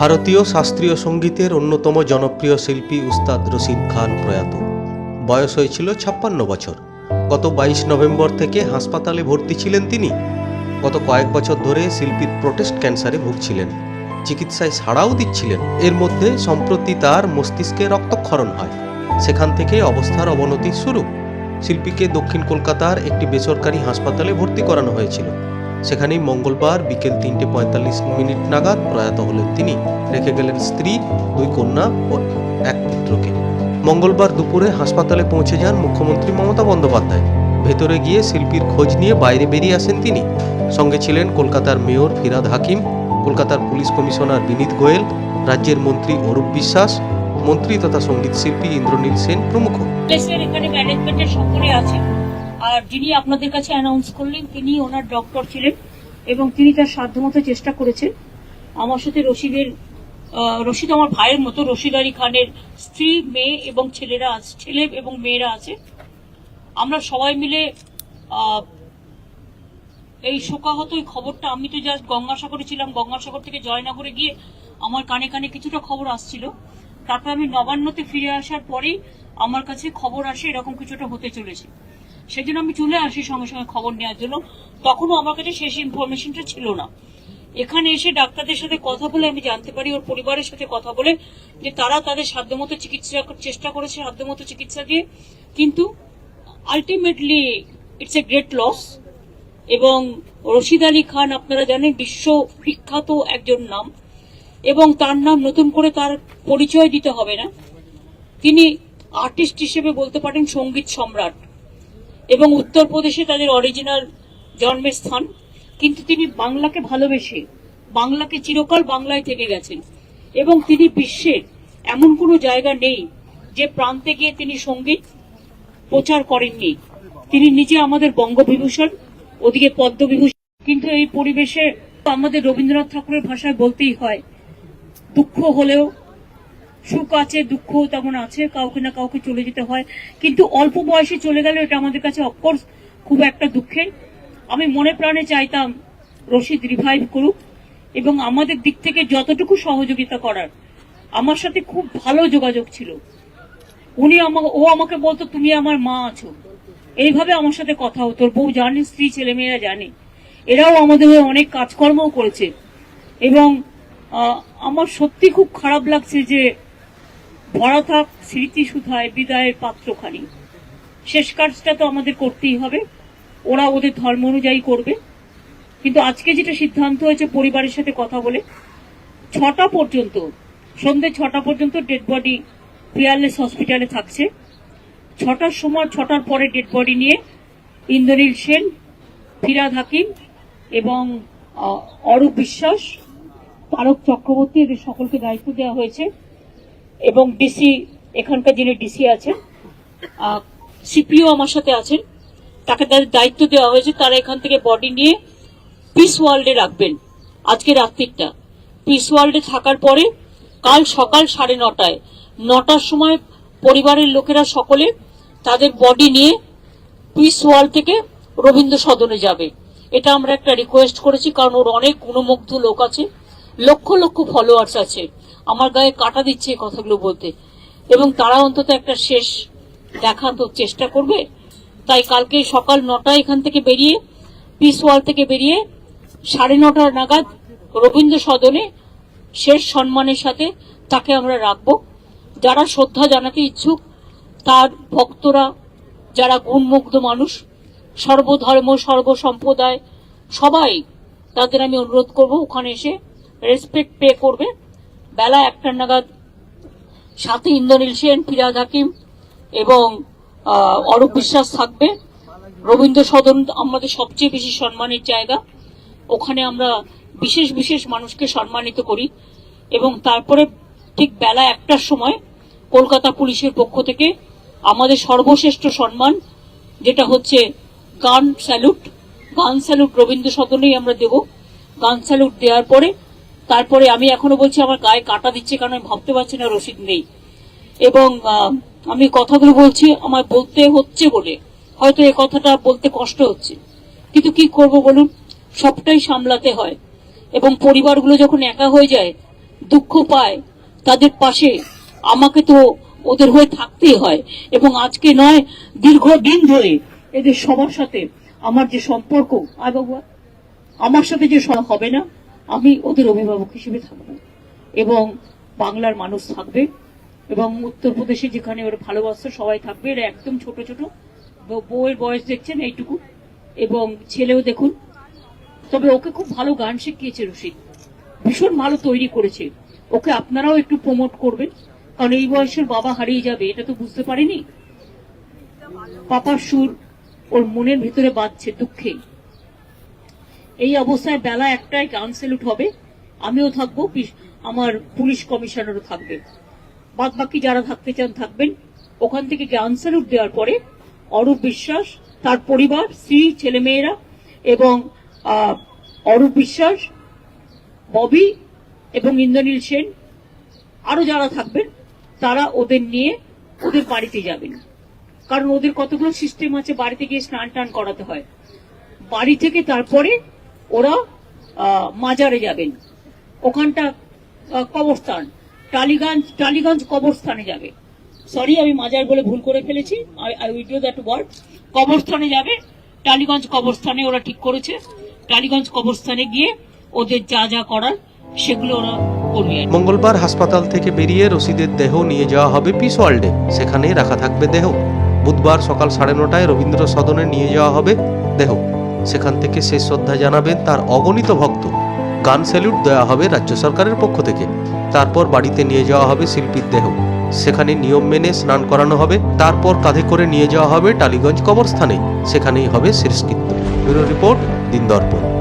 ভারতীয় শাস্ত্রীয় সঙ্গীতের অন্যতম জনপ্রিয় শিল্পী উস্তাদ রশিদ খান প্রয়াত। বয়স হয়েছিল ছাপ্পান্ন বছর। গত বাইশ নভেম্বর থেকে হাসপাতালে ভর্তি ছিলেন তিনি। গত কয়েক বছর ধরে শিল্পীর প্রোটেস্ট ক্যান্সারে ভুগছিলেন। চিকিৎসায় সাড়াও দিচ্ছিলেন। এর মধ্যে সম্প্রতি তার মস্তিষ্কে রক্তক্ষরণ হয়। সেখান থেকে অবস্থার অবনতি শুরু। শিল্পীকে দক্ষিণ কলকাতার একটি বেসরকারি হাসপাতালে ভর্তি করানো হয়েছিল। সেখানেই মঙ্গলবার বিকেল তিনটে পঁয়তাল্লিশ মিনিট নাগাদ প্রয়াত হলেন তিনি। রেখে গেলেন স্ত্রী, দুই কন্যা ও এক পুত্রকে। মঙ্গলবার দুপুরে হাসপাতালে পৌঁছে যান মুখ্যমন্ত্রী মমতা বন্দ্যোপাধ্যায়। ভেতরে গিয়ে শিল্পীর খোঁজ নিয়ে বাইরে বেরিয়ে আসেন তিনি। সঙ্গে ছিলেন কলকাতার মেয়র ফিরাদ হাকিম, কলকাতার পুলিশ কমিশনার বিনীত গোয়েল, রাজ্যের মন্ত্রী অরূপ বিশ্বাস, মন্ত্রী তথা সংগীত শিল্পী ইন্দ্রনীল সেন প্রমুখ। এখানে ম্যানেজমেন্টের সকলে আর যিনি আপনাদের কাছে অ্যানাউন্স করলেন, তিনি ওনার ডক্টর ছিলেন এবং তিনি তার সাধ্যমতো চেষ্টা করেছেন। আমার সাথে রশিদের রশিদ আমার ভাইয়ের মতো, রশিদ আলী খানের স্ত্রী, মেয়ে এবং ছেলেরা আছে ছেলে এবং মেয়েরা আছে। আমরা সবাই মিলে এই শোকাহত এই খবরটা, আমি তো জাস্ট গঙ্গাসাগরে ছিলাম, গঙ্গাসাগর থেকে জয়নগরে গিয়ে আমার কানে কানে কিছুটা খবর আসছিল। তারপর আমি নবান্নতে ফিরে আসার পরেই আমার কাছে খবর আসে, এরকম কিছুটা হতে চলেছে। সেজন্য আমি চলে আসি সঙ্গে সঙ্গে খবর নেওয়ার জন্য। তখনও আমার কাছে শেষ ইনফরমেশনটা ছিল না। এখানে এসে ডাক্তারদের সাথে কথা বলে আমি জানতে পারি, ওর পরিবারের সাথে কথা বলে যে তারা তাদের সাধ্যমতো চিকিৎসা চেষ্টা করেছে সাধ্যমতো চিকিৎসা দিয়ে। কিন্তু ultimately it's a great loss এবং রশিদ আলী খান আপনারা জানেন বিশ্ব বিখ্যাত একজন নাম এবং তার নাম নতুন করে তার পরিচয় দিতে হবে না। তিনি আর্টিস্ট হিসেবে বলতে পারেন সংগীত সম্রাট। এবং উত্তরপ্রদেশে তাদের অরিজিনাল জন্মের স্থান। কিন্তু তিনি বাংলাকে ভালোবেসে, বাংলাকে চিরকাল বাংলায় থেকে গেছেন। এবং তিনি বিশ্বের এমন কোনো জায়গা নেই যে প্রান্তে গিয়ে তিনি সংগীত প্রচার করেননি। তিনি নিজে আমাদের বঙ্গবিভূষণ, ওদিকে পদ্মবিভূষণ। কিন্তু এই পরিবেশে আমাদের রবীন্দ্রনাথ ঠাকুরের ভাষায় বলতেই হয়, দুঃখ হলেও সুখ আছে, দুঃখ তেমন আছে, কাউকে না কাউকে চলে যেতে হয়। কিন্তু অল্প বয়সে চলে গেলে এটা আমাদের কাছে অফকোর্স খুব একটা দুঃখের। আমি মনে প্রাণে চাইতাম রশিদ রিভাইভ করুক এবং আমাদের দিক থেকে যতটুকু সহযোগিতা করার, আমার সাথে খুব ভালো যোগাযোগ ছিল। উনি ও আমাকে বলতো, তুমি আমার মা আছো। এইভাবে আমার সাথে কথা হতো। বউ জানে, স্ত্রী ছেলে মেয়েরা জানে। এরাও আমাদের হয়ে অনেক কাজকর্মও করেছে। এবং আমার সত্যি খুব খারাপ লাগছে যে ভরা থাক স্মৃতি সুধায় বিদায়ের পাত্রখানি। শেষ কাজটা তো আমাদের করতেই হবে। ওরা ওদের ধর্ম অনুযায়ী করবে। কিন্তু আজকে যেটা সিদ্ধান্ত হয়েছে পরিবারের সাথে কথা বলে, ছটা পর্যন্ত সন্ধ্যে ছটা পর্যন্ত ডেড বডি পিয়ারলেস হসপিটালে থাকছে। ছটার সময়, ছটার পরে ডেড বডি নিয়ে ইন্দ্রনীল সেন, ফিরাদ হাকিম এবং অরূপ বিশ্বাস তারক চক্রবর্তী, এদের সকলকে দায়িত্ব দেওয়া হয়েছে। এবং ডিসি এখানকার যিনি ডিসি আছেন সিপিও আমার সাথে আছেন, তাকে তাদের দায়িত্ব দেওয়া হয়েছে, তারা এখান থেকে বডি নিয়ে পিস ওয়ার্ল্ডে রাখবেন, আজকে রাত্রিটা। পিস ওয়ার্ল্ডে থাকার পরে কাল সকাল সাড়ে নটায়, নটার সময় পরিবারের লোকেরা সকলে তাদের বডি নিয়ে পিস ওয়ার্ল্ড থেকে রবীন্দ্র সদনে যাবে। এটা আমরা একটা রিকোয়েস্ট করেছি, কারণ ওর অনেক গুণমুগ্ধ লোক আছে, লক্ষ লক্ষ ফলোয়ার্স আছে। আমার গায়ে কাটা দিচ্ছে কথাগুলো বলতে। এবং তারা অন্তত একটা শেষ দেখানোর চেষ্টা করবে। তাই কালকে সকাল নটায় এখান থেকে বেরিয়ে পিস ওয়াল থেকে বেরিয়ে, সাড়ে নটার নাগাদ রবীন্দ্র সদনে শেষ সম্মানের সাথে তাকে আমরা রাখব। যারা শ্রদ্ধা জানাতে ইচ্ছুক, তার ভক্তরা, যারা গুণমুগ্ধ মানুষ, সর্বধর্ম, সর্বসম্প্রদায়, সবাই তাদের আমি অনুরোধ করব, ওখানে এসে রেসপেক্ট পে করবে। বেলা একটার নাগাদ সাথে ইন্দ্রনীল সেন, ফিরাদ হাকিম এবং অরূপ বিশ্বাস থাকবে। রবীন্দ্র সদন আমাদের সবচেয়ে বেশি সম্মানের জায়গা। ওখানে আমরা বিশেষ বিশেষ মানুষকে সম্মানিত করি এবং তারপরে ঠিক বেলা একটার সময় কলকাতা পুলিশের পক্ষ থেকে আমাদের সর্বশ্রেষ্ঠ সম্মান, যেটা হচ্ছে গান স্যালুট। গান স্যালুট রবীন্দ্র সদনেই আমরা দেব। গান স্যালুট দেওয়ার পরে তারপরে আমি এখনও বলছি, আমার গায়ে কাটা দিচ্ছে কারণ আমি ভাবতে পারছি না রসিদ নেই। এবং আমি কথাগুলো বলছি আমার বলতে হচ্ছে বলে। হয়তো এই কথাটা বলতে কষ্ট হচ্ছে। কিন্তু কি করব বলুন? সবটাই সামলাতে হয়। এবং পরিবারগুলো যখন একা হয়ে যায়, দুঃখ পায়, তাদের পাশে আমাকে তো ওদের হয়ে থাকতেই হয়। এবং আজকে নয়, দীর্ঘদিন ধরে এদের সবার সাথে আমার যে সম্পর্ক, আয় আমার সাথে যে হবে না আমি ওদের অভিভাবক হিসেবে থাকব। এবং বাংলার মানুষ থাকবে এবং উত্তরপ্রদেশে যেখানে ওর ভালোবাসা সবাই থাকবে, এরা একদম ছোট ছোট। বউয়ের বয়স দেখছেন এইটুকু। এবং ছেলেও দেখুন। তবে ওকে খুব ভালো গান শিখিয়েছে রশিদ ভীষণ ভালো তৈরি করেছে। ওকে আপনারাও একটু প্রমোট করবেন। কারণ এই বয়সের বাবা হারিয়ে যাবে, এটা তো বুঝতে পারিনি। পাপার সুর ওর মনের ভিতরে বাজছে দুঃখে। এই অবস্থায় বেলা একটায় গান সেলুট হবে। আমিও থাকব আমার পুলিশ কমিশনারও থাকবে। বাদ বাকি যারা থাকতে চান থাকবেন। ওখান থেকে গান স্যালুট দেওয়ার পরে অরূপ বিশ্বাস, তার পরিবার, স্ত্রী, ছেলেমেয়েরা এবং অরূপ বিশ্বাস, ববি এবং ইন্দ্রনীল সেন, আরও যারা থাকবেন, তারা ওদের নিয়ে ওদের বাড়িতে যাবেন। কারণ ওদের কতগুলো সিস্টেম আছে, বাড়িতে গিয়ে স্নান টান করাতে হয়। বাড়ি থেকে তারপরে ওরা মাজারে যাবেন। ওখানটা কবরস্থান। টালিগঞ্জ টালিগঞ্জ কবরস্থানে যাবে। সরি আমি মাজার বলে ভুল করে ফেলেছি। আই উইডিও দ্যাট কবরস্থানে যাবে। টালিগঞ্জ কবরস্থানে ওরা ঠিক করেছে। টালিগঞ্জ কবরস্থানে গিয়ে ওদের যা যা করার, সেগুলো ওরা মঙ্গলবার হাসপাতাল থেকে বেরিয়ে রশিদের দেহ নিয়ে যাওয়া হবে পিস ওয়ার্ল্ডে। সেখানেই রাখা থাকবে দেহ। বুধবার সকাল সাড়ে নটায় রবীন্দ্র সদনে নিয়ে যাওয়া হবে দেহ। সেখান থেকে শেষ শ্রদ্ধা জানাবেন তার অগণিত ভক্ত। গান স্যালুট দেওয়া হবে রাজ্য সরকারের পক্ষ থেকে। তারপর বাড়িতে নিয়ে যাওয়া হবে শিল্পীর দেহ। সেখানে নিয়ম মেনে স্নান করানো হবে। তারপর কাঁধে করে নিয়ে যাওয়া হবে টালিগঞ্জ কবরস্থানে। সেখানেই হবে শেষকৃত্য ব্যুরো রিপোর্ট দিন দর্পণ